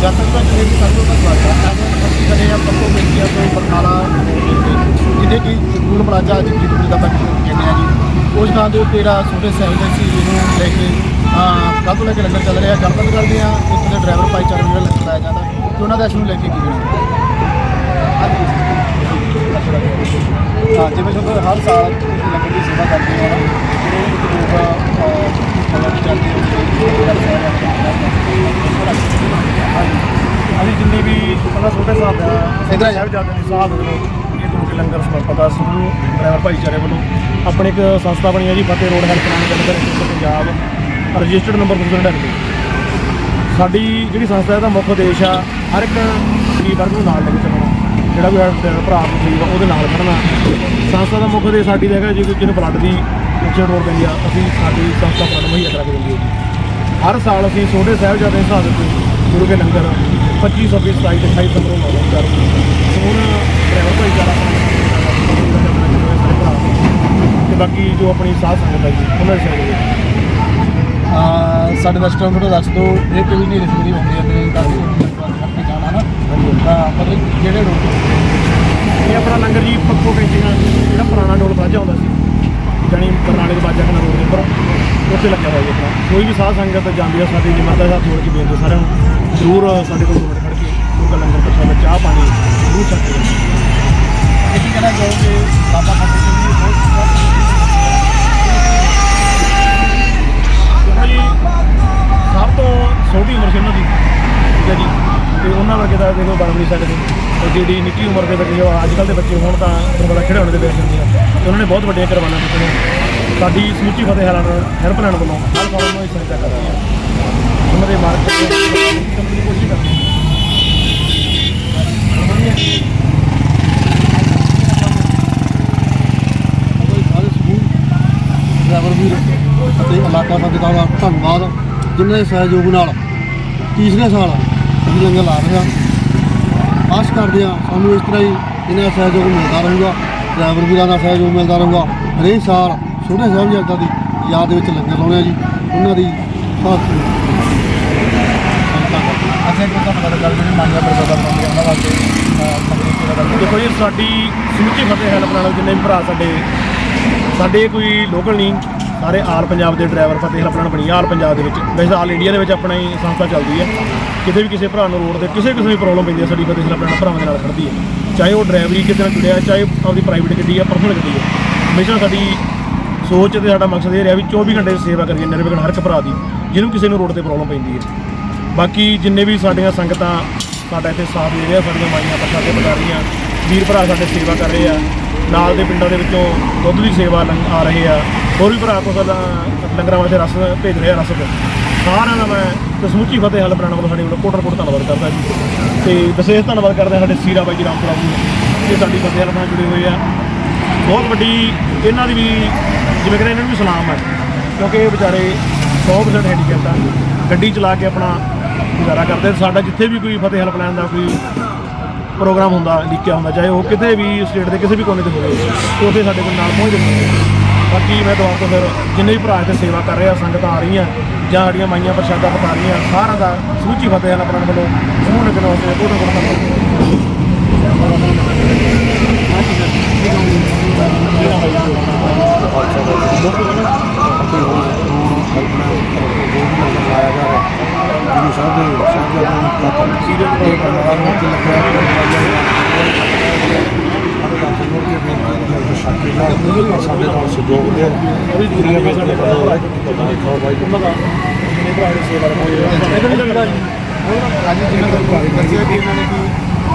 ਜਨਤਾ ਦਾ ਜਿਹੜੇ ਵੀ ਸਰਵੋ ਦਾ ਸਵਾਗਤ ਹੈ ਅਸੀਂ ਖੜੇ ਆ ਪੱਕੋ ਮਿੰਟੀਆਂ ਤੋਂ ਬਰਨਾਲਾ ਜਿਹਦੇ ਕਿ ਸਕੂਲ ਪਲਾਜ਼ਾ ਅੱਜ ਦੀ ਦਾ ਆਪਾਂ ਕਹਿੰਦੇ ਆ ਜੀ। ਉਸ ਨਾਂ ਦੇ ਉੱਤੇ ਜਿਹੜਾ ਛੋਟੇ ਸਾਹਿਬ ਸੀ ਜਿਹਨੂੰ ਲੈ ਕੇ ਕੱਲ੍ਹ ਤੋਂ ਲੈ ਕੇ ਲੰਗਰ ਚੱਲ ਰਿਹਾ ਗੱਲਬਾਤ ਕਰਦੇ ਆ ਉੱਥੇ ਦੇ ਡਰਾਈਵਰ ਭਾਈਚਾਰੇ ਨੂੰ ਜਿਹੜਾ ਲੰਗਰ ਲਾਇਆ ਜਾਂਦਾ ਤੇ ਉਹਨਾਂ ਦਾ ਇਸ ਨੂੰ ਲੈ ਕੇ ਕੀ ਕਹਿਣਾ? ਹਾਂ ਜਿਵੇਂ ਜਦੋਂ ਹਰ ਸਾਲ ਲੰਗਰ ਦੀ ਸੇਵਾ ਕਰਦੇ ਹੋ ਨਾ, ਜਿਹੜੇ ਲੋਕ ਮਤਲਬ ਜਾਂਦੇ ਅਸੀਂ ਜਿੰਨੀ ਵੀ ਪਹਿਲਾਂ ਛੋਟੇ ਸਾਹਿਬ ਦਾ ਇਧਰ ਆ ਜਾਂਦੇ ਨੇ, ਸਾਹਿਬ ਵੱਲੋਂ। ਇਹ ਗੁਰੂ ਕੇ ਲੰਗਰ ਸਮਰਪਿਤ ਸਮੂਹ ਡਰਾਈਵਰ ਭਾਈਚਾਰੇ ਵੱਲੋਂ। ਆਪਣੇ ਇੱਕ ਸੰਸਥਾ ਬਣੀ ਹੈ ਜੀ, Fateh road help Jalandhar institute Punjab registered number 298 ਸਾਡੀ ਜਿਹੜੀ ਸੰਸਥਾ ਦਾ ਮੁੱਖ ਉਦੇਸ਼ ਆ, ਹਰ ਇੱਕ ਗਰੀਬ ਵਰਗ ਨੂੰ ਨਾਲ ਲੈ ਕੇ ਚੱਲਣਾ। ਜਿਹੜਾ ਵੀ ਸਾਡਾ ਭਰਾ ਗਰੀਬ ਆ, ਉਹਦੇ ਨਾਲ ਖੜਨਾ ਸੰਸਥਾ ਦਾ ਮੁੱਖ ਉਦੇਸ਼ ਸਾਡੀ ਦਾ ਹੈਗਾ, ਜੇ ਕੋਈ ਜਿਹਨੂੰ ਬਲੱਡ ਦੀ ਉੱਚੇ ਲੋੜ ਪੈਂਦੀ ਆ, ਅਸੀਂ ਸਾਡੀ ਸੰਸਥਾ ਬਲੱਡ ਮੁਹੱਈਆ ਕਰਾ ਕੇ ਦਿੰਦੀ ਹੈ ਜੀ। ਹਰ ਸਾਲ ਅਸੀਂ ਛੋਟੇ ਸਾਹਿਬਜ਼ਾਦੇ ਦੇ ਹਿਸਾਬ ਤੇ ਗੁਰੂ ਕੇ ਲੰਗਰ 25 26 27 ਤੇ 28 ਤੰਬਰੂ ਲਾਉਂਦੇ ਕਰ ਹੁਣ ਡਰਾਈਵਰ ਸਾਰੇ ਭਰਾ ਤੇ ਬਾਕੀ ਜੋ ਆਪਣੀ ਸਾਧ ਸੰਗਤ ਹੈ ਜੀ ਉਹਨਾਂ ਦੇ ਸਹਿਯੋਗ। ਅਹ ਸਾਡੇ ਦਰਸ਼ਕਾਂ ਨੂੰ ਦੱਸ ਦਿਓ ਇਹ ਕੋਈ ਨਹੀਂ ਰਿਸ਼ਵਰੀ ਹੁੰਦੀ ਹੈ ਤੇ ਦੱਸ ਦਿਓ ਜਾਣਾ ਨਾ। ਤਾਂ ਮਤਲਬ ਜਿਹੜੇ ਰੋਡ ਇਹ ਆਪਣਾ ਲੰਗਰ ਜੀ ਪੱਕੋ ਕੈਂਟੀਨ ਜਿਹੜਾ ਪੁਰਾਣਾ ਟੋਲ ਪਲਾਜ਼ਾ ਹੁੰਦਾ ਸੀ ਜਾਣੀ ਬਰਨਾਲੇ ਦੇ ਬਾਜਾ ਦੇ ਉੱਥੇ ਲੱਗਿਆ ਹੋਇਆ ਜੀ ਆਪਣਾ। ਕੋਈ ਵੀ ਸਾਧ ਸੰਗਤ ਜਾਂਦੀ ਆ ਸਾਡੀ ਨਿਮਰਤਾ ਦਾ ਜੋੜ ਕੇ ਬੇਨਤੀ ਸਾਰਿਆਂ ਨੂੰ ਜ਼ਰੂਰ ਸਾਡੇ ਕੋਲ ਮਿੰਟ ਖੜ ਕੇ ਦਾ ਲੰਗਰ ਪ੍ਰਸ਼ਾਦ ਚਾਹ ਪਾਣੀ ਜ਼ਰੂਰ ਛਕ ਕੇ ਇਹ ਕੀ ਕਹਿਣਾ ਚਾਹੋਗੇ? ਬਾਬਾ ਫਤਿਹ ਸਿੰਘ ਜੀ ਬਹੁਤ ਸਭ ਤੋਂ ਛੋਟੀ ਉਮਰ ਸੀ ਉਹਨਾਂ ਦੀ ਠੀਕ ਹੈ ਜੀ। ਤੇ ਉਹਨਾਂ ਵਰਗੇ ਤਾਂ ਦੇਖੋ ਬਣ ਨਹੀਂ ਸਕਦੇ। ਤੇ ਜਿਹੜੀ ਨਿੱਕੀ ਉਮਰ ਦੇ ਬੱਚੇ ਜੋ ਅੱਜ ਕੱਲ੍ਹ ਦੇ ਬੱਚੇ ਹੋਣ ਤਾਂ ਤੁਹਾਨੂੰ ਪਤਾ ਖੜੇ ਹੋਣੇ ਦੇ ਬੇਸ ਹੁੰਦੀਆਂ ਤੇ ਉਹਨਾਂ ਨੇ ਬਹੁਤ ਵੱਡੀਆਂ ਕੁਰਬਾਨਾਂ ਦਿੱਤੀਆਂ। ਸਾਡੀ ਸਮੁੱਚੀ ਫਤਿਹ ਹੈਲਨ ਹੈਲਪਲਾਈਨ ਵੱਲੋਂ ਹਰ ਸਾਲ ਨੂੰ ਇਸ ਸੰਚਾਰ ਕਰ ਰਹੀ ਹੈ। ਉਹਨਾਂ ਦੇ ਮਾਰਗ ਤੇ ਕੋਸ਼ਿਸ਼ ਕਰਦੇ ਹਾਂ ਕੋਈ ਸਾਰੇ ਸਕੂਲ ਡਰਾਈਵਰ ਵੀਰ ਅਤੇ ਇਲਾਕਾ ਸੰਗਤਾਂ ਦਾ ਧੰਨਵਾਦ ਜਿਨ੍ਹਾਂ ਦੇ ਸਹਿਯੋਗ ਨਾਲ ਤੀਸਰੇ ਸਾਲ ਅਸੀਂ ਲੰਗਰ ਲਾ ਰਹੇ ਹਾਂ। ਆਸ ਕਰਦੇ ਹਾਂ ਸਾਨੂੰ ਇਸ ਤਰ੍ਹਾਂ ਹੀ ਇਹਨਾਂ ਦਾ ਸਹਿਯੋਗ ਮਿਲਦਾ ਰਹੂਗਾ ਡਰਾਈਵਰ ਵੀਰਾਂ ਦਾ ਸਹਿਯੋਗ ਮਿਲਦਾ ਰਹੂਗਾ ਹਰੇਕ ਸਾਲ ਛੋਟੇ ਸਾਹਿਬਜ਼ਾਦਾ ਦੀ ਯਾਦ ਦੇ ਵਿੱਚ ਲੰਗਰ ਲਾਉਣੇ ਆ ਜੀ ਉਹਨਾਂ ਦੀ ਅਸੀਂ ਇੱਕ ਤਾਂ ਉਹਨਾਂ ਵਾਸਤੇ ਸੰਗਤ ਕਰਦੇ ਦੇਖੋ ਜੀ ਸਾਡੀ ਸਮੁੱਚੀ ਫਤਿਹ ਹੈਲਪ ਨਾਲ ਜਿੰਨੇ ਵੀ ਭਰਾ ਸਾਡੇ ਸਾਡੇ ਕੋਈ ਲੋਕਲ ਨਹੀਂ ਸਾਰੇ ਆਲ ਪੰਜਾਬ ਦੇ ਡਰਾਈਵਰ ਫਤਿਹ ਹੈਲਪ ਨਾਲ ਬਣੀ ਆਲ ਪੰਜਾਬ ਦੇ ਵਿੱਚ। ਵੈਸੇ ਆਲ ਇੰਡੀਆ ਦੇ ਵਿੱਚ ਆਪਣਾ ਹੀ ਸੰਸਥਾ ਚੱਲਦੀ ਹੈ ਕਿਤੇ ਵੀ ਕਿਸੇ ਭਰਾ ਨੂੰ ਰੋਡ ਤੇ ਕਿਸੇ ਕਿਸੇ ਵੀ ਪ੍ਰੋਬਲਮ ਪੈਂਦੀ ਹੈ ਸਾਡੀ ਫਤਿਹ ਹੈਲਪ ਨਾਲ ਭਰਾਵਾਂ ਦੇ ਨਾਲ ਖੜਦੀ ਹੈ ਚਾਹੇ ਉਹ ਡਰਾਈਵਰੀ ਕਿਤੇ ਨਾਲ ਜੁੜਿਆ ਚਾਹੇ ਆਪਦੀ ਪ੍ਰਾਈਵੇਟ ਗੱਡੀ ਹੈ ਪਰਸਨਲ ਗੱਡੀ ਹੈ ਹਮੇਸ਼ਾ ਸਾਡੀ ਸੋਚ ਤੇ ਸਾਡਾ ਮਕਸਦ ਇਹ ਰਿਹਾ ਵੀ 24 ਘੰਟੇ ਦੀ ਸੇਵਾ ਕਰੀਏ ਨਿਰਵਿਘਨ ਹਰ ਇੱਕ ਭਰਾ ਦੀ, ਜਿਹਨੂੰ ਕਿਸੇ ਨੂੰ ਰੋਡ ਤੇ ਪ੍ਰੋਬਲਮ ਪੈਂਦੀ ਹੈ। ਬਾਕੀ ਜਿੰਨੇ ਵੀ ਸਾਡੀਆਂ ਸੰਗਤਾਂ, ਸਾਡਾ ਇੱਥੇ ਸਾਥ ਦੇ ਰਿਹਾ, ਸਾਡੀਆਂ ਮਾਈਆਂ ਪ੍ਰਸ਼ਾਦੇ ਬਣਾ ਰਹੀਆਂ, ਵੀਰ ਭਰਾ ਸਾਡੇ ਸੇਵਾ ਕਰ ਰਹੇ ਆ, ਨਾਲ ਦੇ ਪਿੰਡਾਂ ਦੇ ਵਿੱਚੋਂ ਦੁੱਧ ਦੀ ਸੇਵਾ ਲੰਗ ਆ ਰਹੇ ਆ, ਹੋਰ ਵੀ ਭਰਾ ਕੋਲ ਲੰਗਰਾਂ ਵਾਸਤੇ ਰਸ ਭੇਜ ਰਹੇ ਆ ਰਸ ਸਾਰਿਆਂ ਦਾ ਮੈਂ ਤੇ ਸਮੁੱਚੀ ਫਤਿਹ ਹੱਲ ਬਣਾਉਣ ਵੱਲੋਂ ਸਾਡੇ ਵੱਲੋਂ ਕੋਟਰ ਕੋਟ ਧੰਨਵਾਦ ਕਰਦਾ ਜੀ। ਤੇ ਵਿਸ਼ੇਸ਼ ਧੰਨਵਾਦ ਕਰਦਾ ਸਾਡੇ ਸੀਰਾ ਬਾਈ ਜੀ ਰਾਮਪੁਰਾ ਜੀ ਇਹ ਸਾਡੀ ਫਤਿਹ ਨਾਲ ਜੁੜੇ ਹੋਏ ਆ। ਬਹੁਤ ਵੱਡੀ, ਇਹਨਾਂ ਦੀ ਵੀ ਜਿਵੇਂ ਕਹਿੰਦੇ ਇਹਨਾਂ ਨੂੰ ਵੀ ਸਲਾਮ ਹੈ, ਕਿਉਂਕਿ ਇਹ ਵਿਚਾਰੇ 100% ਹੈਂਡੀਕੈਪਟ ਆ। ਗੱਡੀ ਚਲਾ ਕੇ ਆਪਣਾ ਗੁਜ਼ਾਰਾ ਕਰਦੇ ਸਾਡਾ ਜਿੱਥੇ ਵੀ ਕੋਈ ਫਤਿਹ ਹੈਲਪਲਾਈਨ ਦਾ ਕੋਈ ਪ੍ਰੋਗਰਾਮ ਹੁੰਦਾ ਲਿਖਿਆ ਹੁੰਦਾ, ਚਾਹੇ ਉਹ ਕਿਤੇ ਵੀ ਸਟੇਟ ਦੇ ਕਿਸੇ ਵੀ ਕੋਨੇ ਤੇ ਹੋਵੇ ਉੱਥੇ ਸਾਡੇ ਕੋਲ ਨਾਲ ਪਹੁੰਚ ਜਾਂਦੇ ਬਾਕੀ ਮੈਂ ਦੁਆਰ ਤੋਂ ਫਿਰ ਜਿੰਨੇ ਵੀ ਭਰਾ ਇੱਥੇ ਸੇਵਾ ਕਰ ਰਿਹਾ ਸੰਗਤਾਂ ਆ ਰਹੀਆਂ, ਜਾਂ ਸਾਡੀਆਂ ਮਾਈਆਂ ਪ੍ਰਸ਼ਾਦਾ ਪਕਾ ਰਹੀਆਂ, ਸਾਰਿਆਂ ਦਾ ਸਮੁੱਚੀ ਫਤਿਹ ਹੈਲਪਲਾਈਨ ਵੱਲੋਂ ਸਮੂਹ ਨਗਰ ਵਾਸਤੇ ਬਹੁਤ ਬਹੁਤ ਧੰਨਵਾਦ ਗੁਰੂ ਸਾਹਿਬ ਦੇ ਸਾਹਿਬਜ਼ਾਦਿਆਂ ਦੀ ਪ੍ਰਾਪਤ ਸੀਰੀਅਲ ਦੇ ਪਰਿਵਾਰ ਨੂੰ ਤੇ ਲੱਗਿਆ ਸਾਡੇ ਨਾਲ ਸਹਿਯੋਗ ਦੇ ਉਹ ਦੁਨੀਆ ਵਿੱਚ ਸਾਡੇ ਕੋਲ ਹੈ ਦੇਖੋ ਭਾਈ ਜਿੰਨੇ ਭਰਾ ਦੀ ਸੇਵਾ ਕਰਦੇ ਅੱਜ ਜਿਨ੍ਹਾਂ ਦਾ ਭਾਰੀ ਕਰਜ਼ਾ ਕਿ ਇਹਨਾਂ ਨੇ ਵੀ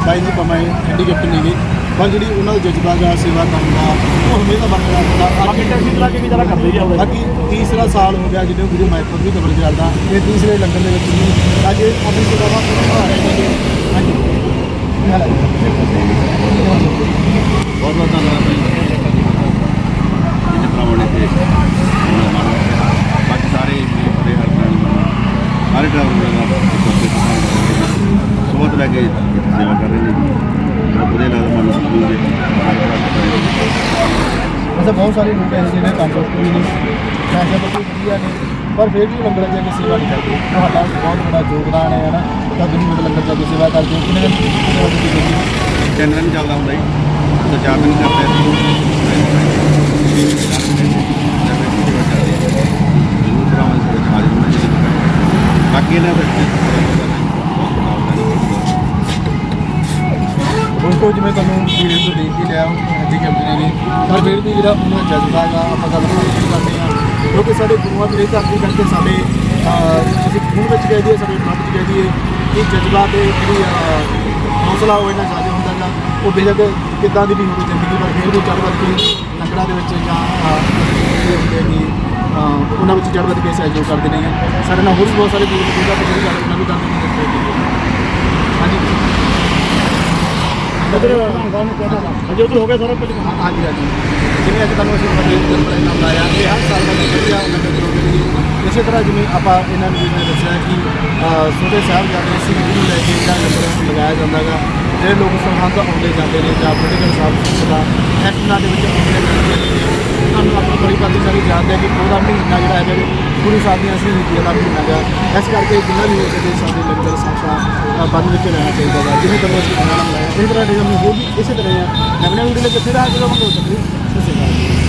ਬਾਈ ਜੀ ਪਮਾਏ ਹੈਂਡੀਕੈਪਟ ਨਹੀਂ ਗਈ ਪਰ ਜਿਹੜੀ ਉਹਨਾਂ ਦਾ ਜਜ਼ਬਾ ਜਾਂ ਸੇਵਾ ਕਰਨ ਦਾ ਉਹ ਹਮੇਸ਼ਾ ਬਰਕਰਾਰ ਰਹਿੰਦਾ। ਬਾਕੀ ਟੈਕਸੀ ਚਲਾ ਕੇ ਵੀ ਜਰਾ ਕਰਦੇ ਹੀ ਆਉਂਦੇ ਬਾਕੀ ਤੀਸਰਾ ਸਾਲ ਹੋ ਗਿਆ ਜਿਹਨੇ ਗੁਰੂ ਮਾਈਪੁਰ ਵੀ ਕਬਰ ਚੱਲਦਾ ਇਹ ਤੀਸਰੇ ਲੰਗਰ ਦੇ ਵਿੱਚ ਵੀ ਅੱਜ ਆਪਣੀ ਸੇਵਾ ਪੂਰਾ ਆ ਰਹੇ ਨੇ ਹਾਂਜੀ। ਬਹੁਤ ਬਹੁਤ ਧੰਨਵਾਦ ਜਿਹਨੇ ਤੇ ਉਹਨਾਂ ਮਾਣ ਬਾਕੀ ਸਾਰੇ ਮੇਰੇ ਮਾਣ ਸਾਰੇ ਡਰਾਈਵਰ ਦਾ ਤੋਂ ਲੈ ਕੇ ਸੇਵਾ ਕਰ ਰਹੇ ਨੇ ਬਹੁਤ ਵਧੀਆ ਲੱਗਦਾ ਮਨ ਨੂੰ ਸਕੂਨ ਦੇ ਹਰ ਭਰਾ ਦਾ ਵੈਸੇ ਬਹੁਤ ਸਾਰੇ ਲੋਕ ਐਸੇ ਨੇ ਤੰਦਰੁਸਤ ਵੀ ਨੇ ਪੈਸੇ ਤੋਂ ਵਧੀਆ ਨੇ ਪਰ ਫਿਰ ਵੀ ਲੰਗਰ ਜਾ ਕੇ ਸੇਵਾ ਨਹੀਂ ਕਰਦੇ। ਤੁਹਾਡਾ ਬਹੁਤ ਵੱਡਾ ਯੋਗਦਾਨ ਹੈ ਨਾ। ਤਾਂ ਤੁਸੀਂ ਮੇਰੇ ਲੰਗਰ ਜਾ ਕੇ ਸੇਵਾ ਕਰਦੇ ਹੋ। ਕਿੰਨੇ ਦਿਨ ਸੇਵਾ ਕੀਤੀ ਤਿੰਨ ਦਿਨ ਚੱਲਦਾ ਹੁੰਦਾ ਜੀ। ਤਾਂ ਚਾਰ ਦਿਨ ਕਰਦੇ ਅਸੀਂ ਜ਼ਰੂਰ ਭਰਾਵਾਂ ਬਾਕੀ ਇਹਨਾਂ ਵਿੱਚ ਉਸ ਜਿਵੇਂ ਤੁਹਾਨੂੰ ਵੀਡੀਓ ਤੋਂ ਦੇਖ ਹੀ ਲਿਆ ਹੱਜੀ ਕੰਪਨੀ ਨੇ। ਪਰ ਫਿਰ ਵੀ ਜਿਹੜਾ ਉਹਨਾਂ ਜਜ਼ਬਾ ਹੈਗਾ ਆਪਾਂ ਗੱਲ ਕਰਦੇ ਹਾਂ। ਕਿਉਂਕਿ ਸਾਡੇ ਗੁਰੂਆਂ ਦੇ ਧਰਤੀ ਕਰਕੇ ਸਾਡੇ ਅਹ, ਅਸੀਂ ਖੂਨ ਵਿੱਚ ਕਹਿ ਦਈਏ ਸਾਡੇ ਮਨ ਵਿੱਚ ਕਹਿ ਦਈਏ ਇਹ ਜਜ਼ਬਾ ਤੇ ਜਿਹੜੀ ਅਹ, ਹੌਸਲਾ ਉਹ ਇਹਨਾਂ ਜ਼ਿਆਦਾ ਹੁੰਦਾ ਗਾ ਉਹ ਬੇਸ਼ੱਕ ਕਿੱਦਾਂ ਦੀ ਵੀ ਹੋਵੇ ਜ਼ਿੰਦਗੀ ਪਰ ਫਿਰ ਵੀ ਚੜ੍ਹ ਵੱਧ ਕੇ ਲੰਗਰਾਂ ਦੇ ਵਿੱਚ ਜਾਂ ਅਹ, ਜਿਹੜੇ ਹੁੰਦੇ ਨੇ ਉਹਨਾਂ ਵਿੱਚ ਚੜ੍ਹ ਵੱਧ ਕੇ ਸਹਿਯੋਗ ਕਰਦੇ ਨੇ ਸਾਡੇ ਨਾਲ ਹੋਰ ਵੀ ਬਹੁਤ ਸਾਰੇ ਲੋਕ ਜਿਹਦਾ ਜਿਹੜੀ ਗੱਲ ਉਹਨਾਂ ਨੂੰ ਕਰਦੇ ਨੇ ਹਾਂਜੀ। ਅਦਰ ਅਜੇ ਉਹ ਹੋ ਗਿਆ ਸਾਰਾ ਕੁਝ? ਹਾਂਜੀ ਹਾਂਜੀ। ਜਿਵੇਂ ਅੱਜ ਤੁਹਾਨੂੰ ਅਸੀਂ ਫਤਿਹ ਦਾ ਇਨਾਮ ਲਾਇਆ, ਇਹ ਹਰ ਸਾਲ ਦਾ ਨੰਬਰ ਆ ਉਹਨਾਂ ਦੇ ਗਰੁੱਪ ਇਸੇ ਤਰ੍ਹਾਂ ਜਿਵੇਂ ਆਪਾਂ ਇਹਨਾਂ ਨੂੰ ਜਿਵੇਂ ਦੱਸਿਆ ਕਿ ਛੋਟੇ ਸਾਹਿਬ ਜਾਂਦੇ ਸੀ ਨੂੰ ਲੈ ਕੇ ਜਿਹੜਾ ਲੰਗਰ ਲਗਾਇਆ ਜਾਂਦਾ ਗਾ। ਜਿਹੜੇ ਲੋਕ ਸਰਹੰਦ ਆਉਂਦੇ ਜਾਂਦੇ ਨੇ ਜਾਂ ਫਤਿਹਗੜ੍ਹ ਸਾਹਿਬ ਦਾ ਐਕਟਨਾ ਦੇ ਵਿੱਚ ਆਉਂਦੇ ਜਾਂਦੇ ਨੇ। ਤੁਹਾਨੂੰ ਆਪਣੀ ਬੜੀ ਬਾਤ ਸਾਰੀ ਜਾਣਦੇ ਆ ਕਿ ਪੂਰਾ ਮਹੀਨਾ ਜਿਹੜਾ ਹੈਗਾ ਪੂਰੀ ਗੁਰੂ ਅਸੀਂ ਨੀਤੀਆਂ ਦਾ ਮਹੀਨਾ ਗਿਆ ਇਸ ਕਰਕੇ ਜਿੰਨਾ ਵੀ ਹੋ ਸਕੇ ਸਾਡੇ ਲੰਗਰ ਸਾਥਾ ਬੰਦ ਵਿੱਚ ਰਹਿਣਾ ਚਾਹੀਦਾ ਹੈ ਜਿਵੇਂ ਤੁਹਾਨੂੰ ਅਸੀਂ ਖਾਣਾ ਲਾਇਆ ਇਸ ਤਰ੍ਹਾਂ ਦੇ ਨੂੰ ਹੋਰ ਵੀ ਇਸੇ ਤਰ੍ਹਾਂ ਆ ਨਵੇਂ ਵੀਡੀਓ ਦੇ ਕਿੱਥੇ ਦਾ ਜਦੋਂ ਮੰਗੋ ਸਤਿ ਸ਼੍ਰੀ ਅਕਾਲ